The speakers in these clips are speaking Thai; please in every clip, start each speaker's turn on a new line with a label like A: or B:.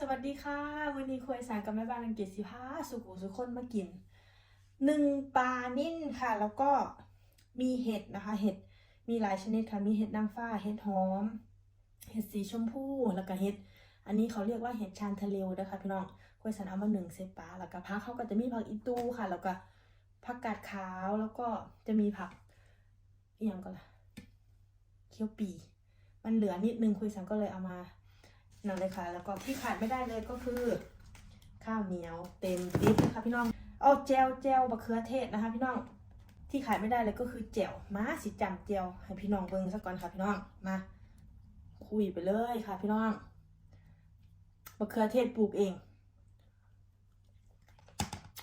A: สวัสดีค่ะ วันนี้คุยสารกับแม่บ้านอังกฤษสิพาสุขุสุขคนมากินหนึ่งปลานิ่นค่ะ แล้วก็มีเห็ดนะคะ เห็ดมีหลายชนิดค่ะ มีเห็ดนางฟ้า เห็ดหอม เห็ดสีชมพูแล้วก็เห็ด อันนี้เขาเรียกว่าเห็ดชานทะเลวนะคะพี่น้องคุยสารเอามาหนึ่งเซตปลาแล้วก็ผักเขาก็จะมีผักอีตูค่ะ แล้วก็ผักกาดขาวแล้วก็จะมีผักอย่างก็ละเคี้ยวปี มันเหลือนิดนึงคุยสันก็เลยเอามา นั่นเลยค่ะ แล้วก็ที่ขาดไม่ได้เลยก็คือ ข้าวเหนียวเต็มติ๊บนะคะพี่น้องเอาแจวแจวบะเขือเทศนะคะ พี่น้องที่ขาดไม่ได้เลยก็คือแจวมาสิจำแจวให้พี่น้องเบิ่งสักก่อนค่ะพี่น้องมา คุยไปเลยค่ะ พี่น้องบะเขือเทศปลูกเอง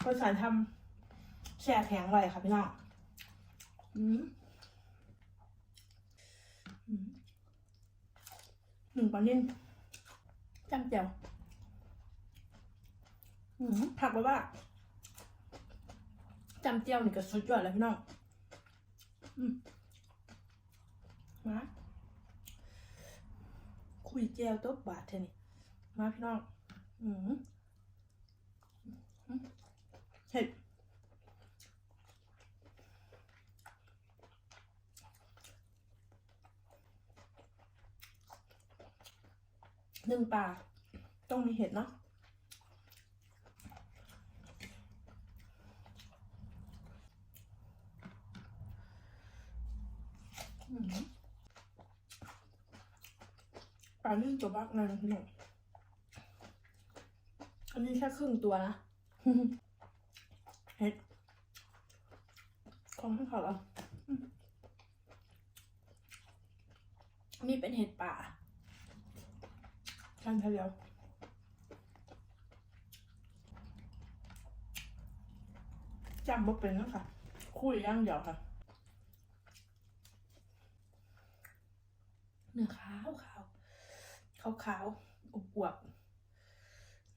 A: ก็สารทำแช่แข็งไว้ค่ะพี่น้องหนึ่งปอนด์นิ่ จ้ำเจียวผักไว้ว่าจำเจียวนี่ก็สุดยอดเลยพี่น้องมาคุยเจียวตัวบาทเท่านี่มาพี่น้องเห็ด นึ่งปลาต้องมีเห็ดเนาะปลานึ่งตัวบักนั่นพี่น้องอันนี้แค่ครึ่งตัวนะเห็ดของให้เขาแล้วอืมอันนี่เป็นเห็ดป่า ชันทะเลวจำบ่เป็นแล้วค่ะ คุยย่างเดียวค่ะ เนื้อขาวขาวขาวขาวอบอวบ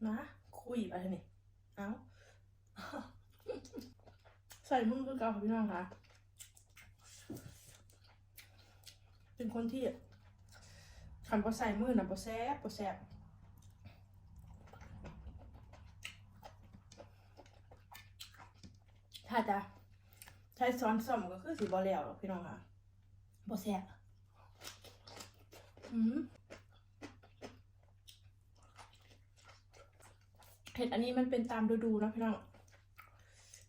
A: นะ คุยไปนี่เอาใส่มือคือเก่าพี่น้องค่ะ เป็นคนที่ ขันพอใส่มือนะพอแซบพอแซบถ้าจะใช้ซ้อนซ่อมก็คือสีบอแล้วหรอกพี่น้องค่ะบอแซบอืมเห็ดอันนี้มันเป็นตามฤดูนะพี่น้อง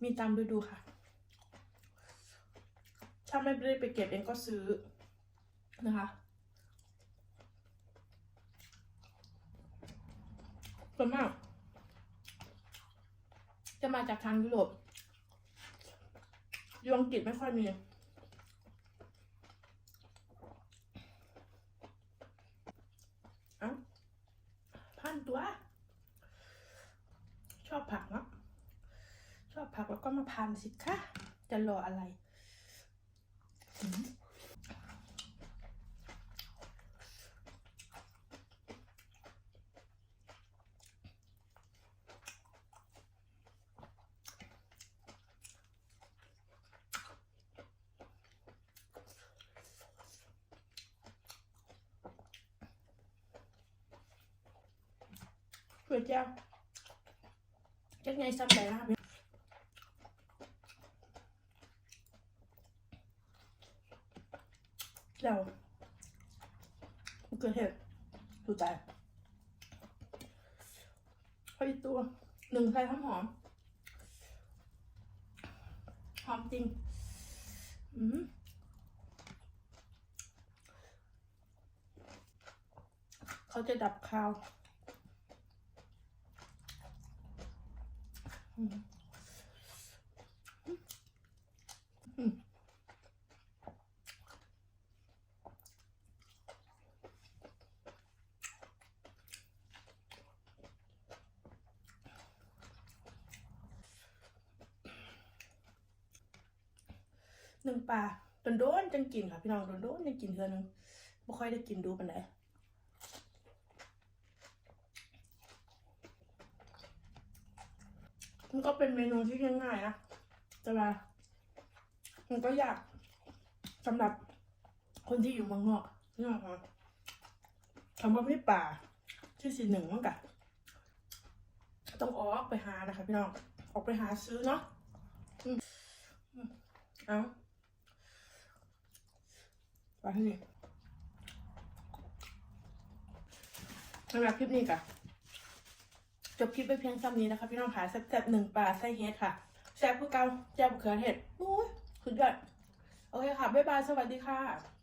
A: มีตามฤดูค่ะ ถ้าไม่ได้ไปเก็บเองก็ซื้อนะคะ ส่วนมาก จะมาจากทางยุโรปยู่อังกฤษไม่ค่อยมีอ้าพันตัว ชอบผักเนาะชอบผักแล้วก็มาพันสิคะ จะรออะไรอืม ก๋วยเตี๋ยวจักไงซ้ำไปนะครับเดี๋ยวเกิดเหตุดูใจพออีกตัวหนึ่งใส่หอมหอมหอมจริง อืมเขาจะดับคาว อืมอืม หนึ่งปลาโดนๆจังกินค่ะพี่น้องโดนๆจังกินเทื่อนึงไม่ค่อยได้กินดูปานใด มันก็เป็นเมนูที่ง่ายๆนะแต่ว่ามันก็ยากสำหรับคนที่อยู่เมืองนอกนี่หรอกคำว่าไม่ป่าที่สี่หนึ่งมั้งกะต้องออกไปหานะคะพี่น้องออกไปหาซื้อเนาะอืมอืมเอาไปที่นี่สำหรับคลิปนี้ค่ะ จบคลิปไปเพียงซ้ำนี้นะคะพี่น้องค่ะแซ่บๆหนึ่งปลาไส้เฮ็ดค่ะแซ่บคือเกาแซ่บมเขือเห็ดโอ้ยสุดยอดโอเคค่ะ บ๊ายบาย สวัสดีค่ะ